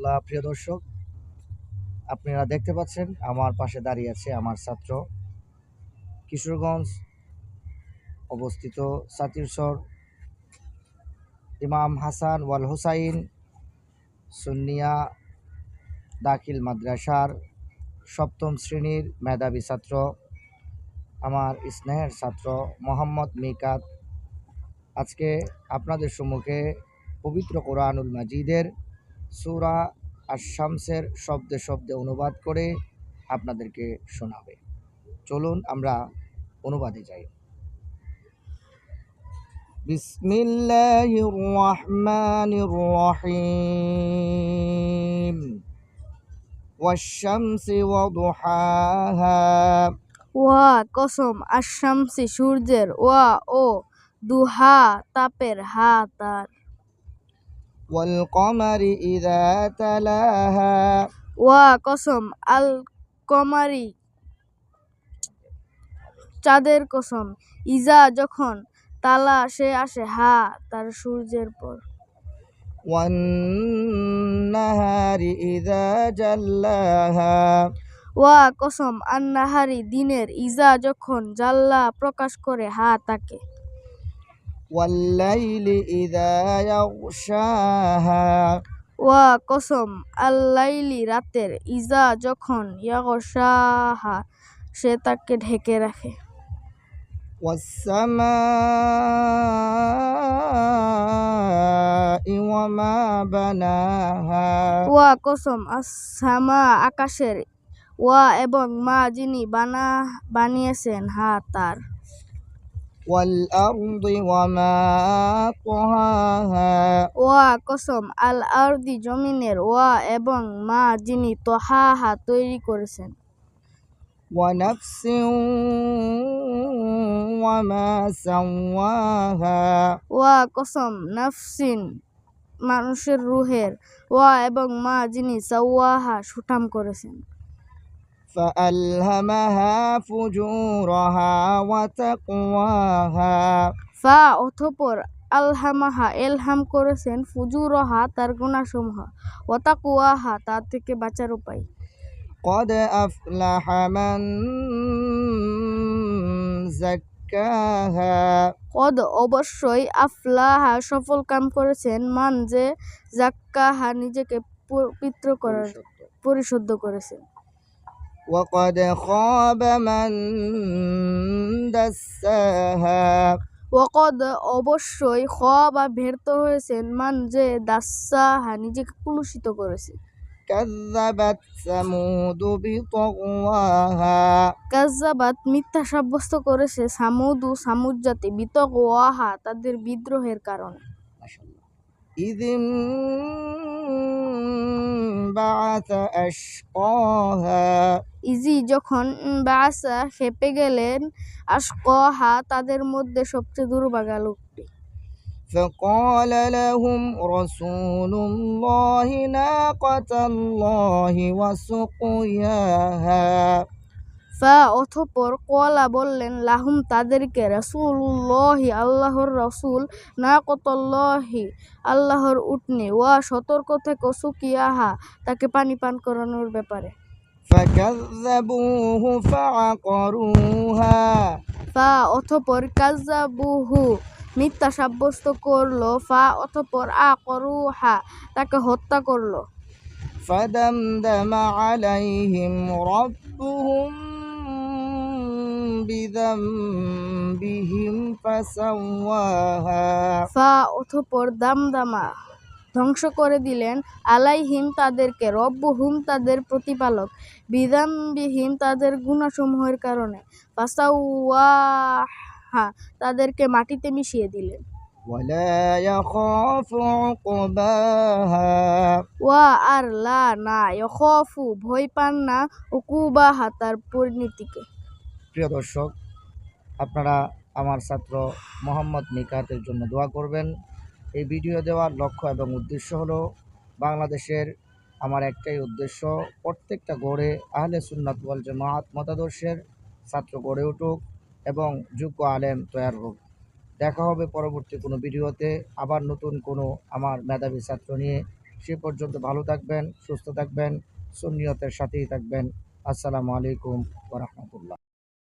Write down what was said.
রহমতুল্লাহ প্রিয় দর্শক, আপনারা দেখতে পাচ্ছেন, আমার পাশে দাঁড়িয়ে আছে আমার ছাত্র কিশোরগঞ্জ অবস্থিত সাতিরসর ইমাম হাসান ওয়াল হুসাইন সুন্নিয়া দাখিল মাদ্রাসার সপ্তম শ্রেণির মেধাবী ছাত্র, আমার স্নেহের ছাত্র মোহাম্মদ মিকাত। আজকে আপনাদের সম্মুখে পবিত্র কোরআনুল মাজিদের সুরা আর শামসের শব্দে শব্দে অনুবাদ করে আপনাদেরকে শোনাবে। চলুন আমরা অনুবাদে যাই। বিসমিল্লাহির রহমানির রহিম। ওয়াশ-শামসি ওয়াদুহাহা। ওয়া, কসম, আশ-শামসি সূর্যের ওয়া ও দুহা তাপের হা والقمر إذا تلاها ওয়া কসম আল কমারি চাঁদের কসম ইজা যখন তালা সে আসে হা তার সূর্যের পর والنهار إذا جلاها ওয়া কসম আন্নাহারি দিনের ইজা যখন জাল্লা প্রকাশ করে হা তাকে ওয়াল্লাইলি ইদা ইয়াগশাহা ওয়া কসম আল্লাইলি রাতের ইজা যখন ইয়াগশাহা সে তাকে ঢেকে রাখে। ওয়া কসম আসামা আকাশের ওয়া এবং মা যিনি বানা বানিয়েছেন হা তার। والأرض وما طهاها ওয়া কসম আল আরদি জমিনের ওয়া এবং মা যিনি তহাহা তৈরি করেছেন ونفس وما سواها ওয়া কসম নাফসিন মানুষের রুহের ওয়া এবং মা যিনি সাওয়াহা সুঠাম করেছেন فألهمها فجورها وتقواها ফা অথপর আলহামাহা এলহাম করেছেন ফুজুরহা তার গুণাসমূহ ওয়াতাকুয়াহা তার থেকে বাঁচার উপায় قد أفلح من زكاها কদ অবশ্যই আফলাহা সফল কাম করেছেন মান যে জাক্কাহা নিজেকে পবিত্র করার পরিশুদ্ধ করেছেন وقد خاب من دساها ওকদ অবশ্যই খ বা ব্যর্থ হয়েছেন মান যে দাসাহা নিজেকে কুলুষিত করেছে كذبت ثمود بطغواها কাজাবাত মিথ্যা সাব্যস্ত করেছে সামুদু সামুদ জাতি বিতক ওয়াহা তাদের বিদ্রোহের কারণে إذ انبعث أشقاها ইজি যখন বাসা খেপে গেলেন আশকহা তাদের মধ্যে সবচেয়ে দুর্ভাগা লোকটি فقال لهم رسول الله ناقة الله وسقياها ফা অথপর কলা বললেন লাহুম তাদেরকে রাসূলুল্লাহি আল্লাহর রাসূল না কতল্লাহি আল্লাহর উটনি ওয়া সতর্ক থেকে সুকিয়াহা তাকে পানি পান করানোর ব্যাপারে فكذبوه فعقروها ফা অথপর কাজাবুহু মিথ্যা সাব্যস্ত করলো ফা অথপর আ করুহা তাকে হত্যা করলো فدمدم عليهم ربهم بذنبهم فسواها ফা অথপর দামদামা ধ্বংস করে দিলেন আলাইহিম তাদেরকে রব্বহুম তাদের প্রতিপালক বিধানবিহীন তাদের গুণাসমূহের কারণে ফাসাউয়াহা তাদেরকে মাটিতে মিশিয়ে দিলেন ولا يخاف عقباها ওয়া আর লা না ইখফু ভয় পান না উকুবাহা তার পরিণতিকে প্রিয় দর্শক, আপনারা আমার ছাত্র মোহাম্মদ নিকাতের জন্য দোয়া করবেন। এই ভিডিও দেওয়ার লক্ষ্য এবং উদ্দেশ্য হলো, বাংলাদেশের আমার একটাই উদ্দেশ্য, প্রত্যেকটা গড়ে আহলে সুন্নাত ওয়াল জামাত মতাদর্শের ছাত্র গড়ে উঠুক এবং যোগ্য আলেম তৈয়ার হোক। দেখা হবে পরবর্তী কোনো ভিডিওতে। আবার নতুন কোনো আমার মেধাবী ছাত্র নিয়ে। সে পর্যন্ত ভালো থাকবেন, সুস্থ থাকবেন, সুন্নিয়তের সাথেই থাকবেন। আসসালামু আলাইকুম ওরহমতুল্লাহ